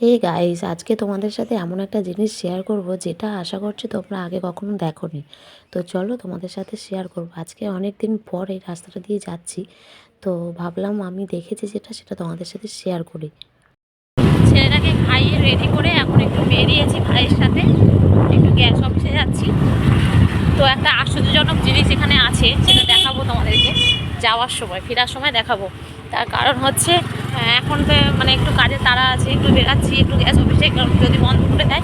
এই গাইস আজকে তোমাদের সাথে এমন একটা জিনিস শেয়ার করব, যেটা আশা করছি তোমরা আগে কখনো দেখোনি। তো চলো তোমাদের সাথে শেয়ার করব। আজকে অনেক দিন পর এই রাস্তাটা দিয়ে যাচ্ছি, তো ভাবলাম আমি দেখেছি যেটা, সেটা তোমাদের সাথে শেয়ার করি। ছেলেটাকে খাইয়ে রেডি করে এখন একটু বেরিয়েছি ভাইয়ের সাথে, একটু গ্যাস অফিসে যাচ্ছি। তো একটা আশ্চর্যজনক জিনিস এখানে আছে, সেটা দেখাবো তোমাদেরকে। যাওয়ার সময়, ফেরার সময় দেখাবো। তার কারণ হচ্ছে এখন তো মানে একটু কাজে তারা আছে, একটু বেরাচ্ছি, একটু গ্যাস অফিসে যদি বন্ধ করে দেয়,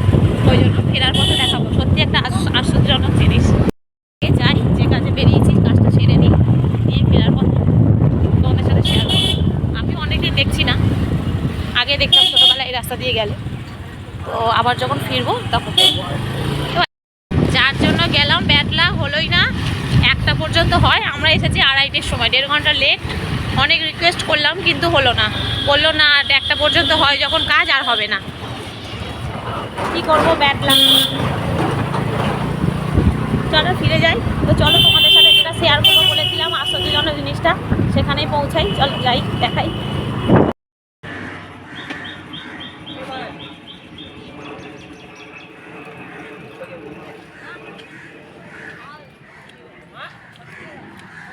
ওই জন্য ফেরার পথে দেখাবো। সত্যি একটা আশ্চ- আশ্চর্যজনক জিনিস। যাই, যে কাজে বেরিয়েছি, কাজটা সেরে নিই। নিয়ে ফেরার পথে তোমাদের সাথে শেয়ার করব। আমি অনেকদিন দেখছি না। আগে দেখতাম ছোটোবেলায় এই রাস্তা দিয়ে গেলে। তো আবার যখন ফিরবো, তখন যার জন্য গেলাম, ব্যাটলা হলোই না। একটা পর্যন্ত হয়, আমরা এসেছি আড়াইটের সময়। দেড় ঘণ্টা লেট অনেক রিকোয়েস্ট করলাম, কিন্তু হলো না। বলল, না একটা পর্যন্ত হয় যখন কাজ আর হবে না। কি করব ব্যাটলাম চলো, ফিরে যাই। তো চলো, তোমাদের সাথে যেটা শেয়ার করব বলেছিলাম, আশ্চর্যজনক জিনিসটা। সেখানেই পৌঁছাই। চলো, যাই, দেখাই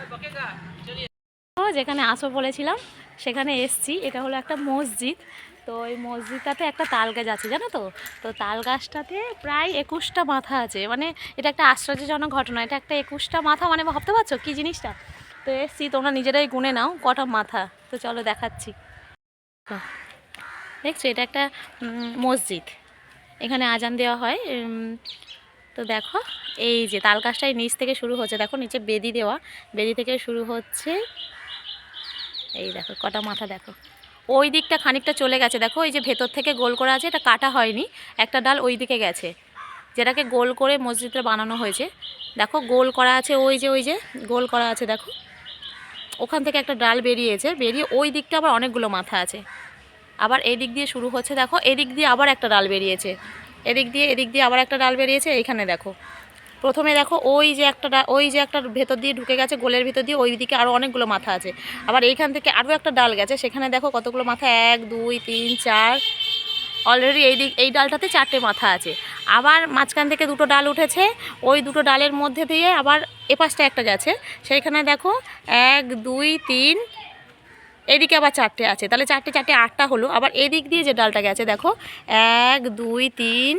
তো যেখানে আসো বলেছিলাম, সেখানে এসছি। এটা হলো একটা মসজিদ। তো এই মসজিদটাতে একটা তাল গাছ আছে, জানো তো? তো তাল গাছটাতে প্রায় একুশটা মাথা আছে। মানে এটা একটা আশ্চর্যজনক ঘটনা। এটা একটা একুশটা মাথা মানে ভাবতে পারছ কী জিনিসটা? তো এসছি, তোমরা নিজেরাই গুনে নাও কটা মাথা। তো চলো দেখাচ্ছি। দেখছ, এটা একটা মসজিদ। এখানে আজান দেওয়া হয়। তো দেখো, এই যে তাল গাছটাই নিচ থেকে শুরু হচ্ছে। দেখো, নিচে বেদি দেওয়া। বেদি থেকে শুরু হচ্ছে এই দেখো, কটা মাথা দেখো। ওই দিকটা খানিকটা চলে গেছে, দেখো এই যে ভেতর থেকে গোল করা আছে, এটা কাটা হয়নি, একটা ডাল ওই দিকে গেছে, যেটাকে গোল করে মসজিদটা বানানো হয়েছে। দেখো, গোল করা আছে ওই যে ওই যে, গোল করা আছে, দেখো। ওখান থেকে একটা ডাল বেরিয়েছে, বেরিয়ে ওই দিকটা আবার অনেকগুলো মাথা আছে। আবার এদিক দিয়ে শুরু হচ্ছে, দেখো, এদিক দিয়ে আবার একটা ডাল বেরিয়েছে। এদিক দিয়ে এদিক দিয়ে আবার একটা ডাল বেরিয়েছে, এইখানে দেখো। প্রথমে দেখো ওই যে একটা ওই যে একটা ভেতর দিয়ে ঢুকে গেছে, গোলের ভিতর দিয়ে ওই দিকে আরও অনেকগুলো মাথা আছে। আবার এইখান থেকে আরও একটা ডাল গেছে, সেখানে দেখো কতগুলো মাথা, এক, দুই, তিন, চার অলরেডি এই দিক এই ডালটাতে চারটে মাথা আছে। আবার মাঝখান থেকে দুটো ডাল উঠেছে, ওই দুটো ডালের মধ্যে দিয়ে আবার এপাশটা একটা গেছে। সেইখানে দেখো এক, দুই, তিন, এদিকে আবার চারটে আছে। তাহলে চারটে চারটে, আটটা হলো। আবার এদিক দিয়ে যে ডালটা গেছে, দেখো, এক, দুই, তিন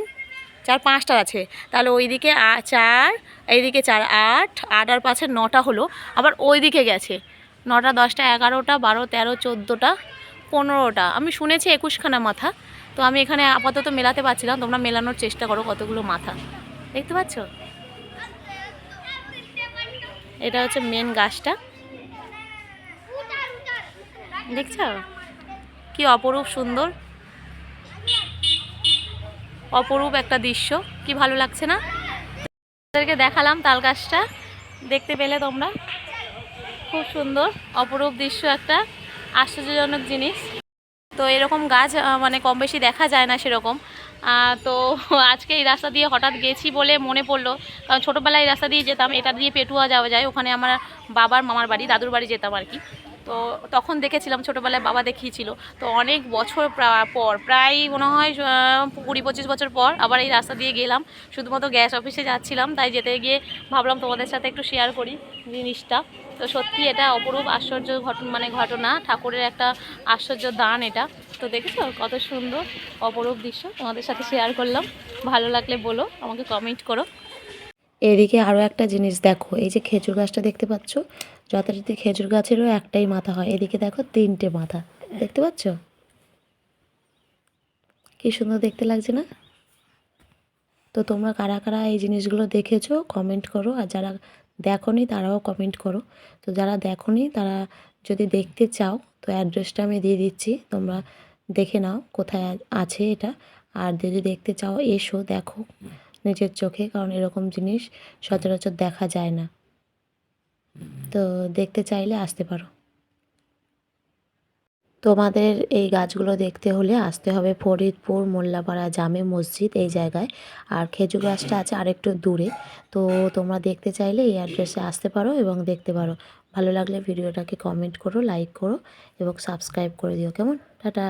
চার পাঁচটা আছে। তাহলে ওইদিকে আ- চার, এইদিকে চার আট আট আর পাঁচে নটা হলো। আবার ওইদিকে গেছে। নটা, দশটা, এগারোটা, বারো, তেরো, চোদ্দোটা, পনেরোটা। আমি শুনেছি একুশখানা মাথা। তো আমি এখানে আপাতত মেলাতে পারছিলাম। তোমরা মেলানোর চেষ্টা করো কতগুলো মাথা। দেখতে পাচ্ছ? এটা হচ্ছে মেন গাছটা। দেখছ? কি অপরূপ সুন্দর। অপরূপ একটা দৃশ্য। কি ভালো লাগছে না? তাদেরকে দেখালাম তাল গাছটা। দেখতে পেলে তোমরা। খুব সুন্দর, অপরূপ দৃশ্য একটা। আশ্চর্যজনক জিনিস। তো এরকম গাছ মানে কম বেশি দেখা যায় না সেরকম। তো আজকে এই রাস্তা দিয়ে হঠাৎ গেছি বলে মনে পড়ল। কারণ ছোটোবেলায় এই রাস্তা দিয়ে যেতাম, এটা দিয়ে পেটুয়া যাওয়া যায়। ওখানে আমার বাবার মামার বাড়ি, দাদুর বাড়ি যেতাম আর কি। তো তখন দেখেছিলাম ছোটোবেলায় বাবা দেখিয়েছিল। তো অনেক বছর পর প্রায় মনে হয় কুড়ি পঁচিশ বছর পর আবার এই রাস্তা দিয়ে গেলাম। শুধুমাত্র গ্যাস অফিসে যাচ্ছিলাম, তাই যেতে গিয়ে ভাবলাম তোমাদের সাথে একটু শেয়ার করি জিনিসটা। তো সত্যি এটা অপরূপ আশ্চর্য ঘটনা মানে ঘটনা, ঠাকুরের একটা আশ্চর্য দান এটা। তো দেখেছ কত সুন্দর, অপরূপ দৃশ্য তোমাদের সাথে শেয়ার করলাম। ভালো লাগলে বলো, আমাকে কমেন্ট করো। এদিকে আরও একটা জিনিস দেখো, এই যে খেজুর গাছটা দেখতে পাচ্ছ? যথারীতি খেজুর গাছেরও একটাই মাথা হয়, এদিকে দেখো তিনটে মাথা, দেখতে পাচ্ছ? কি সুন্দর দেখতে লাগছে না? তো তোমরা কারা কারা এই জিনিসগুলো দেখেছ কমেন্ট করো, আর যারা দেখোনি তারাও কমেন্ট করো। তো যারা দেখোনি তারা যদি দেখতে চাও, তো অ্যাড্রেসটা আমি দিয়ে দিচ্ছি, তোমরা দেখে নাও কোথায় আছে এটা। আর যদি দেখতে চাও, এসো, দেখো। নিজের চোখে, কারণ এরকম জিনিস সচরাচর দেখা যায় না। তো দেখতে চাইলে আসতে পারো। তোমাদের এই গাছগুলো দেখতে হলে আসতে হবে ফরিদপুর, মোল্লাপাড়া জামে মসজিদ এই জায়গায়। আর খেজুর গাছটা আছে আরেকটু দূরে। তো তোমরা দেখতে চাইলে এই অ্যাড্রেসে আসতে পারো এবং দেখতে পারো। ভালো লাগলে ভিডিওটাকে কমেন্ট করো, লাইক করো এবং সাবস্ক্রাইব করে দিও। কেমন? টাটা।